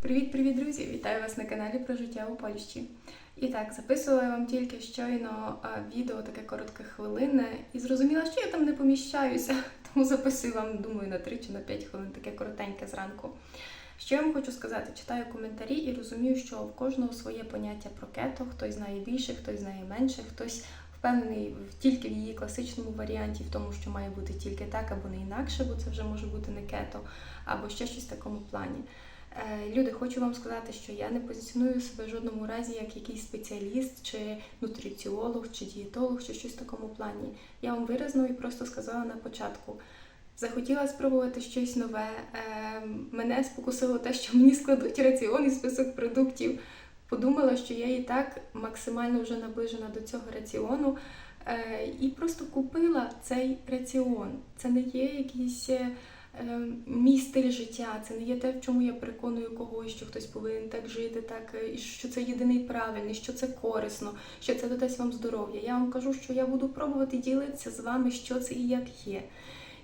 Привіт-привіт, друзі! Вітаю вас на каналі про життя у Польщі. І так, записувала я вам тільки щойно відео, таке коротке хвилинне, і зрозуміла, що я там не поміщаюся, тому записую вам, думаю, на 3 чи на 5 хвилин, таке коротеньке зранку. Що я вам хочу сказати? Читаю коментарі і розумію, що в кожного своє поняття про кето, хтось знає більше, хтось знає менше, хтось впевнений тільки в її класичному варіанті, в тому, що має бути тільки так або не інакше, бо це вже може бути не кето, або ще щось в такому плані. Е, Люди, хочу вам сказати, що я не позиціоную себе в жодному разі як якийсь спеціаліст, чи нутриціолог, чи дієтолог, чи щось в такому плані. Я вам виразно і просто сказала на початку. Захотіла спробувати щось нове. Е, Мене спокусило те, що мені складуть раціон і список продуктів. Подумала, що я і так максимально вже наближена до цього раціону. е, І просто купила цей раціон. Це не є якийсь мій стиль життя, це не є те, в чому я переконую когось, що хтось повинен так жити, так е, і що це єдиний правильний, що це корисно, що це додасть вам здоров'я. Я вам кажу, що я буду пробувати ділитися з вами, що це і як є.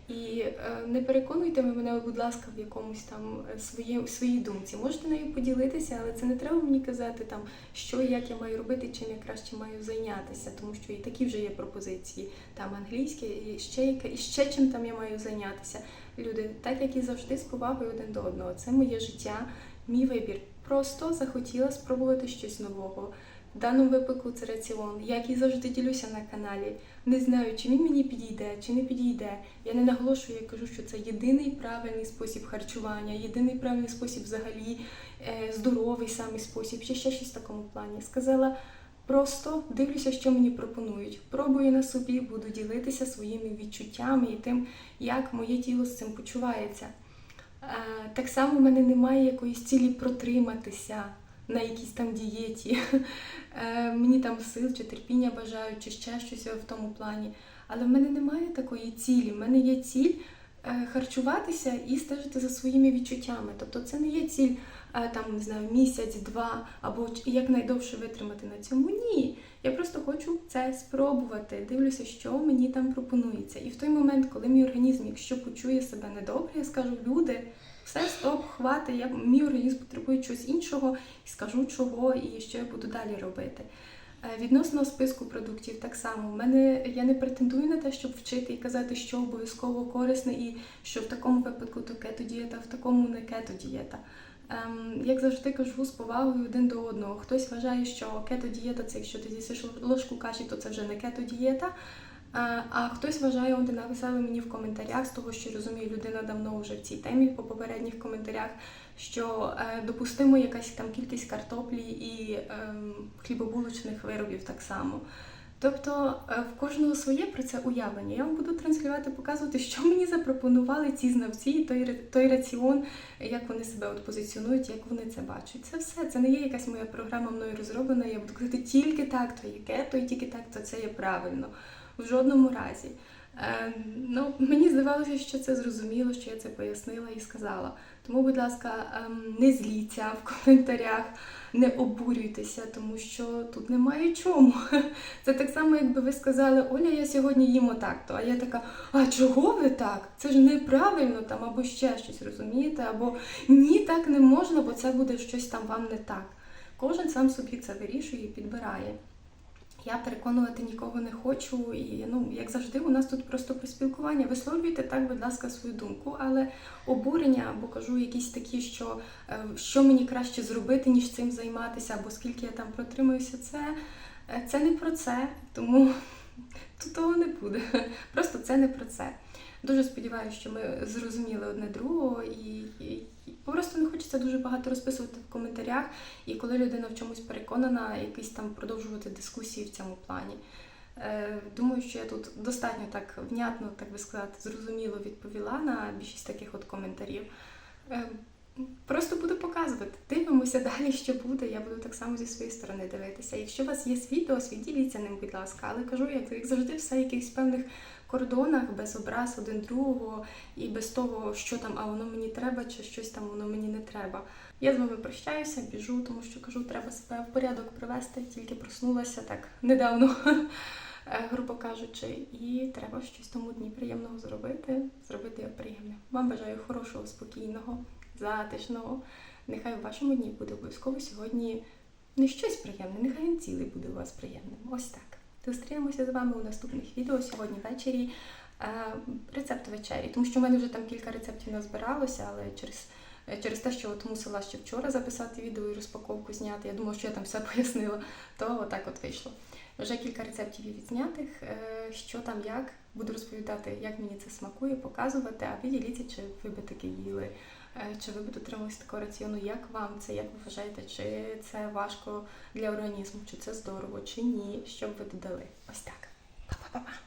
І е, не переконуйте ви мене, будь ласка, в якомусь там е, своє, своїй думці. Можете нею поділитися, але це не треба мені казати там, що як я маю робити, чим я краще маю зайнятися, тому що і такі вже є пропозиції. Там англійське, і ще яке, і ще чим там я маю зайнятися. Люди, так як і завжди, з повагою один до одного. Це моє життя, мій вибір. Просто захотіла спробувати щось нового. В даному випадку це раціон. Як і завжди ділюся на каналі. Не знаю, чи він мені підійде, чи не підійде. Я не наголошую, я кажу, що це єдиний правильний спосіб харчування, єдиний правильний спосіб взагалі, е, здоровий самий спосіб, чи ще щось в такому плані. Сказала, просто дивлюся, що мені пропонують. Пробую на собі, буду ділитися своїми відчуттями і тим, як моє тіло з цим почувається. Е, Так само в мене немає якоїсь цілі протриматися на якійсь там дієті. Е, Мені там сил чи терпіння бажають, чи ще щось в тому плані. Але в мене немає такої цілі. В мене є ціль харчуватися і стежити за своїми відчуттями. Тобто це не є ціль е, там, не знаю, місяць, два або якнайдовше витримати на цьому. Ні. Я просто хочу це спробувати. Дивлюся, що мені там пропонується. І в той момент, коли мій організм, якщо почує себе недобре, я скажу, люди, все, стоп, хвати, я, мій організм потребує чогось іншого, і скажу чого і що я буду далі робити. Е, Відносно списку продуктів, так само в мене я не претендую на те, щоб вчити і казати, що обов'язково корисне, і що в такому випадку то кето-дієта, в такому не кето-дієта. Ем, як завжди кажу з повагою один до одного. Хтось вважає, що кето-дієта це якщо ти з'їсиш ложку каші, то це вже не кето-дієта. А, хтось вважає, вони написали мені в коментарях з того, що розумію, людина давно вже в цій темі по попередніх коментарях, що е, допустимо якась там кількість картоплі і ем, хлібобулочних виробів так само. Тобто е, в кожного своє про це уявлення. Я вам буду транслювати, показувати, що мені запропонували ці знавці, той, той раціон, як вони себе от позиціонують, як вони це бачать. Це все. Це не є якась моя програма мною розроблена. Я буду казати тільки так, то є кето, і тільки так, то це є правильно. В жодному разі. Е, ну, мені здавалося, що це зрозуміло, що я це пояснила і сказала. Тому, будь ласка, ем, не зліться в коментарях, не обурюйтеся, тому що тут немає чому. Це так само, якби ви сказали, Оля, я сьогодні їм отак-то. А я така, а чого ви так? Це ж неправильно там, або ще щось, розумієте? Або ні, так не можна, бо це буде щось там вам не так. Кожен сам собі це вирішує і підбирає. Я переконувати нікого не хочу, і ну як завжди, у нас тут просто про спілкування. Висловлюйте так, будь ласка, свою думку, але обурення або кажу якісь такі, що е, що мені краще зробити, ніж цим займатися, або скільки я там протримуюся, це, е, це не про це, тому тут того не буде. Просто це не про це. Дуже сподіваюся, що ми зрозуміли одне другого, і, хочеться дуже багато розписувати в коментарях. І коли людина в чомусь переконана, якісь там продовжувати дискусії в цьому плані. Е, Думаю, що я тут достатньо так внятно, так би сказати, зрозуміло відповіла на більшість таких от коментарів. Просто буду показувати. Дивимося далі, що буде. Я буду так само зі своєї сторони дивитися. Якщо у вас є свій досвід, діліться ним, будь ласка. Але кажу, як, як завжди, все в якихось певних кордонах, без образ один другого і без того, що там, а воно мені треба, чи щось там воно мені не треба. Я з вами прощаюся, біжу, тому що кажу, треба себе в порядок привести, тільки проснулася так недавно, грубо кажучи, і треба щось тому дні приємного зробити, зробити його приємним. Вам бажаю хорошого, спокійного, затишного, Нехай у вашому дні буде обов'язково сьогодні не щось приємне, нехай він цілий буде у вас приємним. Ось так. Зустрінемося з вами у наступних відео сьогодні ввечері. Е, рецепт вечері, тому що в мене вже там кілька рецептів назбиралося, але через, через те, що от мусила ще вчора записати відео і розпаковку зняти, я думала, що я там все пояснила, то отак от вийшло. Вже кілька рецептів відзнятих, е, що там як. Буду розповідати, як мені це смакує, показувати, а ви діліться, чи ви би таке їли, е, чи ви б дотрималися такого раціону, як вам це, як ви вважаєте, чи це важко для організму, чи це здорово, чи ні, що б ви додали. Ось так. Па-па-па-па.